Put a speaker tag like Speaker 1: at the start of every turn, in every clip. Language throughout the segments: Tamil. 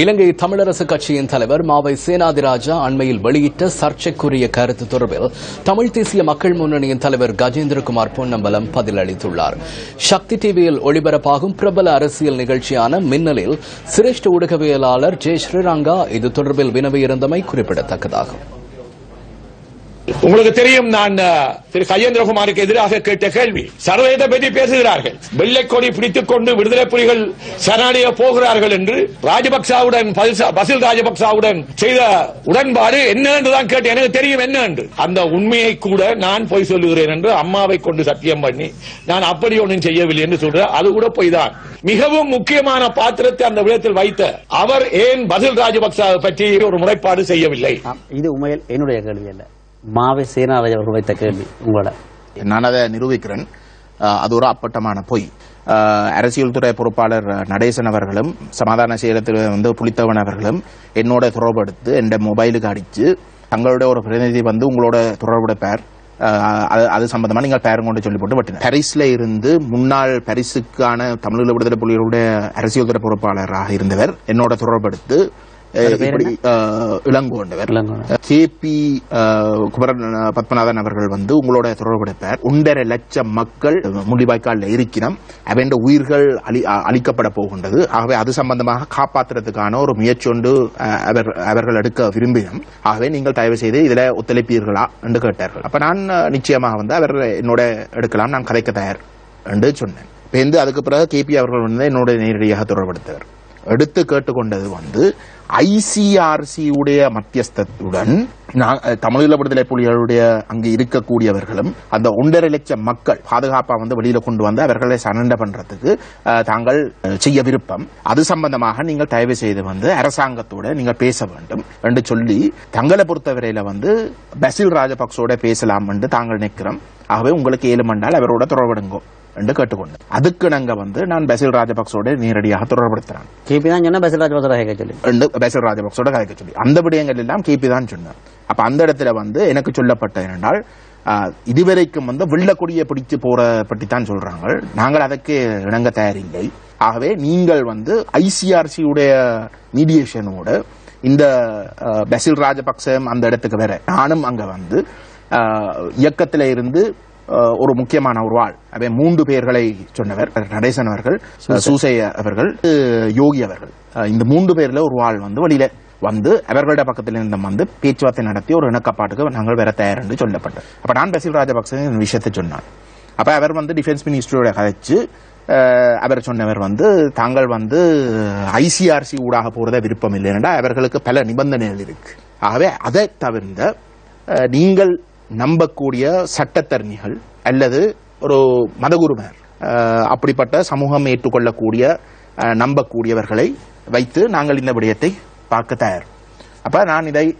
Speaker 1: இலங்கை தமிழரசு கட்சியின் தலைவர் மாவை சேனாதிராஜா அண்மையில் வெளியிட்ட சர்ச்சைக்குரிய கருத்து தொடர்பில் தமிழ் தேசிய மக்கள் முன்னணியின் தலைவர் கஜேந்திரகுமார் பொன்னம்பலம் பதிலளித்துள்ளார். சக்தி டிவியில் ஒளிபரப்பாகும் பிரபல அரசியல் நிகழ்ச்சியான மின்னலில் சிரேஷ்ட ஊடகவியலாளர் ஜெய் ஸ்ரீரங்கா இது தொடர்பில் வினவியிருந்தமை குறிப்பிடத்தக்கதாகும்.
Speaker 2: உங்களுக்கு தெரியும் நான் திரு கஜேந்திரகுமாருக்கு எதிராக கேட்ட கேள்வி. சர்வதேச பற்றி பேசுகிறார்கள். வெள்ளை கொடி பிடித்துக் கொண்டு விடுதலை புலிகள் சரணடைய போகிறார்கள் என்று ராஜபக்சாவுடன் பசில் ராஜபக்சாவுடன் செய்த உடன்பாடு என்ன என்று தான் கேட்டேன். எனக்கு தெரியும் என்ன என்று. அந்த உண்மையை கூட நான் பொய் சொல்லுகிறேன் என்று அம்மாவை கொண்டு சத்தியம் பண்ணி நான் அப்படி ஒன்றும் செய்யவில்லை என்று சொல்றேன் அது கூட பொய் தான் மிகவும் முக்கியமான பாத்திரத்தை அந்த விடத்தில் வைத்த அவர் ஏன் பசில் ராஜபக்சாவை பற்றி ஒரு முறைப்பாடு செய்யவில்லை?
Speaker 3: இது உண்மையில் என்னுடைய கேள்வி அல்ல. மாவை சீனாவை அவர்கள் வைத்த கேள்வி உங்களோட.
Speaker 4: நான் அதை நிரூபிக்கிறேன் அது ஒரு அப்பட்டமான பொய். அரசியல் துறை பொறுப்பாளர் நடேசன் அவர்களும் சமாதான செயலத்தில் வந்து புலித்தவன் அவர்களும் என்னோட தொடர்படுத்து என் மொபைலுக்கு அடிச்சு தங்களுடைய ஒரு பிரதிநிதி வந்து உங்களோட தொடர்புடைப்பார் அது அது சம்பந்தமா நீங்கள் பேரும் கொண்டு சொல்லி போட்டு வட்டினார். பாரிஸ்ல இருந்து முன்னாள் பரிசுக்கான தமிழீழ விடுதலை புலிகளுடைய அரசியல் துறை பொறுப்பாளராக இருந்தவர் என்னோட தொடர்படுத்து இளங்கோண்டவர். கே பி குமரன் பத்மநாதன் அவர்கள் வந்து உங்களோட தொடர்புடைப்பார் ஒன்றரை லட்சம் மக்கள் முள்ளிவாய்க்காலில் இருக்கிறோம் அவன் உயிர்கள் அழிக்கப்பட போகின்றது ஆகவே அது சம்பந்தமாக காப்பாற்றுறதுக்கான ஒரு முயற்சி ஒன்று அவர் அவர்கள் எடுக்க விரும்பினோம் ஆகவே நீங்கள் தயவு செய்து இதுல ஒத்துழைப்பீர்களா என்று கேட்டார்கள் அப்ப நான் நிச்சயமாக வந்து அவர் என்னோட எடுக்கலாம் நான் கதைக்க தயார் என்று சொன்னேன் இப்ப வந்து அதுக்கு பிறகு கேபி அவர்கள் வந்து என்னோட நேரடியாக தொடர்படுத்தவர் எடுத்து கேட்டுக்கொண்டது வந்து ஐசிஆர்சி உடைய மத்தியஸ்தத்துடன் தமிழீழ விடுதலை புலிகளுடைய அங்கு இருக்கக்கூடியவர்களும் அந்த ஒன்றரை லட்சம் மக்கள் பாதுகாப்பா வந்து வெளியில கொண்டு வந்து அவர்களை சரண்ட பண்றதுக்கு தாங்கள் செய்ய விருப்பம். அது சம்பந்தமாக நீங்கள் தயவு செய்து வந்து அரசாங்கத்தோட நீங்கள் பேச வேண்டும் என்று சொல்லி தங்களை பொறுத்தவரையில வந்து பசில் ராஜபக்சோட பேசலாம் என்று தாங்கள் நிற்கிறோம் ஆகவே உங்களுக்கு ஏழு மண்டால் அவரோட தொடர்படுங்கோ என்று கேட்டுக்கொண்டேன். அதுக்கு நாங்க வந்து நான் பசில் ராஜபக்சோட நேரடியாக தொடர்படுத்துறேன்
Speaker 3: கேபி தான் சொன்னா பசில்ராஜ் பத்திர கேட்க சொல்லி.
Speaker 4: பேசல் ராஜபக்சோட கதைக்க சொல்லி. அந்த விடயங்கள் எல்லாம் கேபி தான் சொன்னார். அப்ப அந்த இடத்துல வந்து எனக்கு சொல்லப்பட்ட என்றால் இதுவரைக்கும் வந்து வெள்ளக்கொடியை பிடிச்சு போற பற்றி தான் சொல்றாங்க நாங்கள் அதற்கு இணங்க தயாரில்லை. ஆகவே நீங்கள் வந்து ஐசிஆர்சி உடைய மீடியேஷனோட இந்த பசில் ராஜபக்சம் அந்த இடத்துக்கு வேற. நானும் அங்க வந்து இயக்கத்தில இருந்து ஒரு முக்கியமான ஒரு ஆள். அவன் மூன்று பேர்களை சொன்னவர் நடேசன் அவர்கள் சூசை. அவர்கள் யோகி அவர்கள். இந்த மூன்று பேர்ல ஒரு ஆள் வந்து வெளியில வந்து அவர்களோட பக்கத்தில் இருந்த வந்து பேச்சுவார்த்தை நடத்தி ஒரு இணக்கப்பாட்டுக்கு நாங்கள் வேற தயார் என்று சொல்லப்பட்டது. அப்ப நான் பசில் ராஜபக்சே விஷயத்தை சொன்னான் அப்ப அவர் வந்து டிஃபென்ஸ் மினிஸ்டரோட கதைச்சு அவர் சொன்னவர் வந்து தாங்கள் வந்து ஐசிஆர்சி ஊடாக போறத விருப்பம் இல்லைன்னா அவர்களுக்கு பல நிபந்தனைகள் இருக்கு. ஆகவே அதை தவிர்ந்த அஹ், நீங்கள் நம்பக்கூடிய சட்டத்தரணிகள் அல்லது ஒரு மதகுருமார் அப்படிப்பட்ட சமூகம் ஏற்றுக்கொள்ளக்கூடிய நம்பக்கூடியவர்களை வைத்து நாங்கள் இந்த விடயத்தை பார்க்க தயார். அப்ப நான் இதை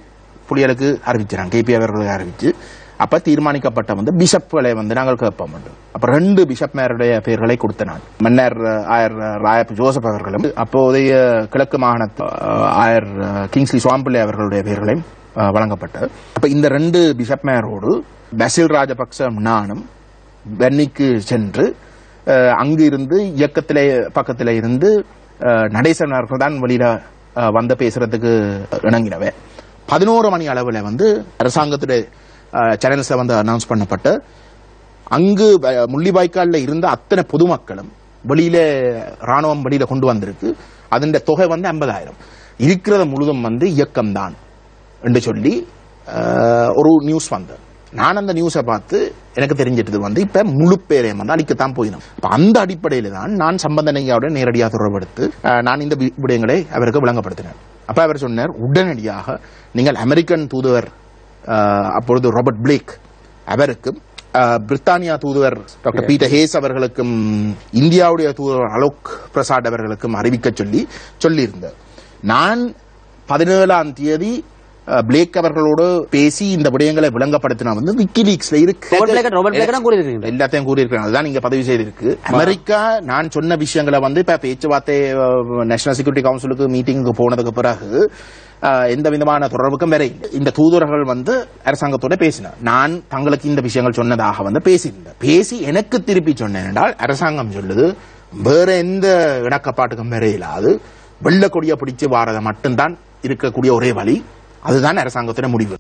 Speaker 4: புலிகளுக்கு அறிவிச்சிடறேன் கேபி அவர்களுக்கு அறிவிச்சு. அப்ப தீர்மானிக்கப்பட்ட வந்து பிஷப்களை வந்து நாங்கள் கேட்போம் என்று. அப்ப ரெண்டு பிஷப் மேருடைய பெயர்களை கொடுத்த நான். மன்னர் ஆயர் ராயப் ஜோசப் அவர்களும் அப்போதைய கிழக்கு மாகாணத்து ஆயர் கிங்ஸ்லி சுவாம்பிள்ளை அவர்களுடைய பெயர்களையும் வழங்கப்பட்டது. அப்ப இந்த ரெண்டு பிஷப்மேரோடு பசில் ராஜபக்ச நானும் வென்னிக்கு சென்று அங்கு இருந்து இயக்கத்திலே பக்கத்தில் இருந்து நடேசன் அவர்கள் தான் வெளியில வந்து பேசுறதுக்கு இணங்கினவன் பதினோரு மணி அளவில் வந்து அரசாங்கத்துடைய சேனல்ஸ்ல வந்து அனௌன்ஸ் பண்ணப்பட்டு அங்கு வ- முள்ளிவாய்க்கால்ல இருந்த அத்தனை பொதுமக்களும் வெளியில ராணுவம் வெளியில கொண்டு வந்திருக்கு. அதன் தொகை வந்து ஐம்பதாயிரம். இருக்கிறது முழுதும் வந்து இயக்கம்தான். என்று சொல்லி ஒரு நியூஸ் வந்தது. நான் அந்த நியூஸை பார்த்து எனக்கு தெரிஞ்சிட்டது வந்து இப்ப முழு பேரையும் வந்து அடிக்கத்தான் போயிடும் அப்ப அந்த அடிப்படையில தான் நான் சம்பந்தனையாவுடன் நேரடியாக தொடர்படுத்து நான் இந்த விடயங்களை அவருக்கு விளங்கப்படுத்தினேன். அப்ப அவர் சொன்னார் உடனடியாக நீங்கள் அமெரிக்கன் தூதுவர் அப்பொழுது ராபர்ட் பிளேக் அவருக்கும் பிரித்தானியா தூதுவர் டாக்டர் பீட்டர் ஹேஸ் அவர்களுக்கும் இந்தியாவுடைய தூதுவர் அலோக் பிரசாத் அவர்களுக்கும் அறிவிக்க சொல்லி சொல்லியிருந்தார். நான் பதினேழாம் தேதி பிளேக் அவர்களோடு பேசி இந்த விடயங்களை விளங்கப்படுத்தினா வந்து விக்கிலீக்ஸ்ல இருக்கு. எல்லாத்தையும் கூறியிருக்காங்க அதுதான் நீங்க பதிவு செய்திருக்கு. அமெரிக்கா நான் சொன்ன விஷயங்களை வந்து இப்ப பேச்சுவார்த்தை நேஷனல் செக்யூரிட்டி கவுன்சிலுக்கு மீட்டிங்க்கு போனதுக்கு பிறகு எந்த விதமான தொடர்புக்கும் வேற இல்லை. இந்த தூதர்கள் வந்து அரசாங்கத்தோட பேசினார். நான் தங்களுக்கு இந்த விஷயங்கள் சொன்னதாக வந்து பேசியிருந்தேன். பேசி எனக்கு திருப்பி சொன்னேன் என்றால் அரசாங்கம் சொல்லுது வேற எந்த இணக்கப்பாட்டுக்கும் வேற இல்லாது வெள்ளக்கொடியை பிடிச்சு வாரதை மட்டும்தான் இருக்கக்கூடிய ஒரே வழி அதுதான் அரசாங்கத்தின முடிவு.